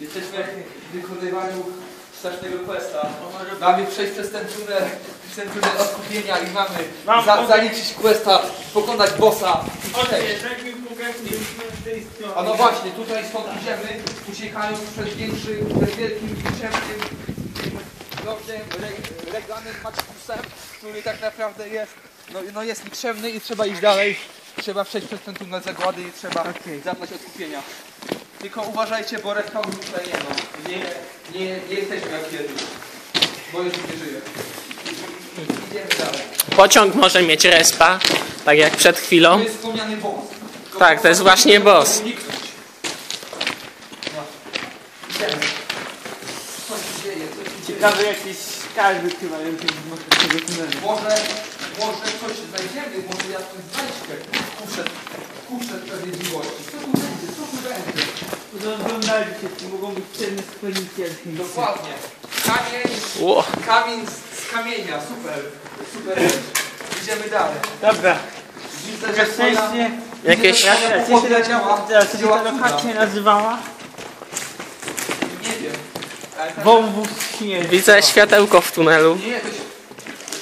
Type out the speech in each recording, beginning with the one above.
Jesteśmy w wykonywaniu strasznego questa. Mamy przejść przez ten tunel, ten tunel odkupienia i mamy Mam- za, zaliczyć questa, pokonać bossa i przejść. Tak. A no właśnie, tutaj stąd idziemy, uciekając przed większym, przed wielkim, niczemnym lordem, re, Maximusem, który tak naprawdę jest, no, no jest nikczemny i trzeba iść dalej. Trzeba przejść przez ten tunel zagłady i trzeba Okej. zabrać odkupienia. Tylko uważajcie, bo respawnu tutaj nie ma. Nie, nie, nie jesteśmy jak kiedyś. Bo już nie żyje. Idziemy dalej. Pociąg może mieć respa, tak jak przed To chwilą. jest wspomniany boss. Tylko Tak, to jest właśnie boss. No. Idziemy. Co się dzieje? Co się dzieje? Ciekawe jakieś skarby chyba. Może, może coś znajdziemy, może jakąś znajdźkę. Kuszę, kuszę sprawiedliwości. Co tu będzie? Co tu będzie? Rozglądajcie się, mogą być cenne składniki alchemiczne. Dokładnie. Kamień, Ło. kamień z, z kamienia. Super. Super. Idziemy dalej. Dobra, Widzę, że szczęście... Jakieś- Jak się działa. Lokacja nazywała? Nie wiem. Tak- Wąwóz śmierci. Widzę światełko w tunelu. Nie, to się...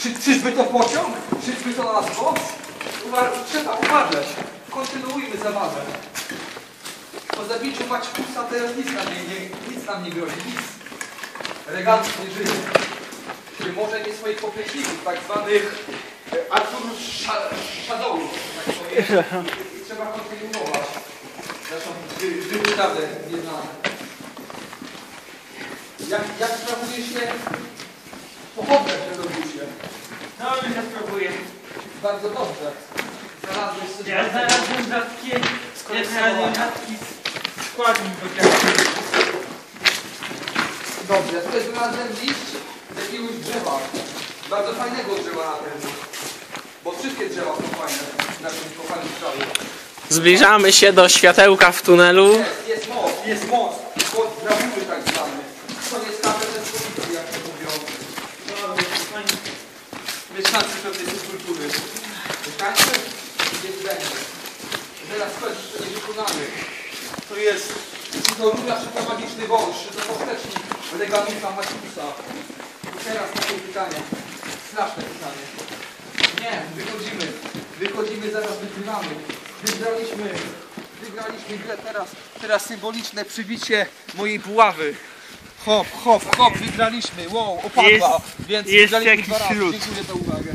Czy, czyżby to pociąg? Czyżby to nas boss? Uwa trzeba uważać. Kontynuujmy zabawę. Po zabiciu Maćkusa teraz nic nam nie, nie, nic nam nie grozi. Nic. Nie żyje. Czy może nie swoich popleczników, tak zwanych e, Artur Shadowów, tak powiem. I Trzeba kontynuować. Naszą wy- wyprawę nieznane. Jak, jak sprawuje się pochodnia w Redobusie? No, my spróbuję. Bardzo dobrze. Znalazłeś coś Ja znalazłem rzadkie, ja znalazłem rzadki składnik do tego. Dobrze, tutaj znalazłem liść z jakiegoś drzewa. Bardzo fajnego drzewa na pewno. Bo wszystkie drzewa są fajne na tym kochanym strzału. Zbliżamy się do światełka w tunelu. Jest, jest most, jest most. Most brabury tak zwany. To jest KPZ policji, jak to mówią. Mieszkańcy pewnej subkultury. Mieszkańcy? Jest będzie. Teraz ktoś jeszcze nie wykonany. Tu jest czy to rura, czy to magiczny wąż, czy to poplecznik Reganusa Maciusa. I teraz takie pytanie. Straszne pytanie. Nie, wychodzimy. Wychodzimy, zaraz wygrywamy. Wygraliśmy. Wygraliśmy grę teraz. Teraz symboliczne przybicie mojej buławy. Hop, hop, hop, wygraliśmy. Wow, opadła. Jest- Więc jest wygraliśmy jakiś dwa razy. ślub. Dziękuję za uwagę.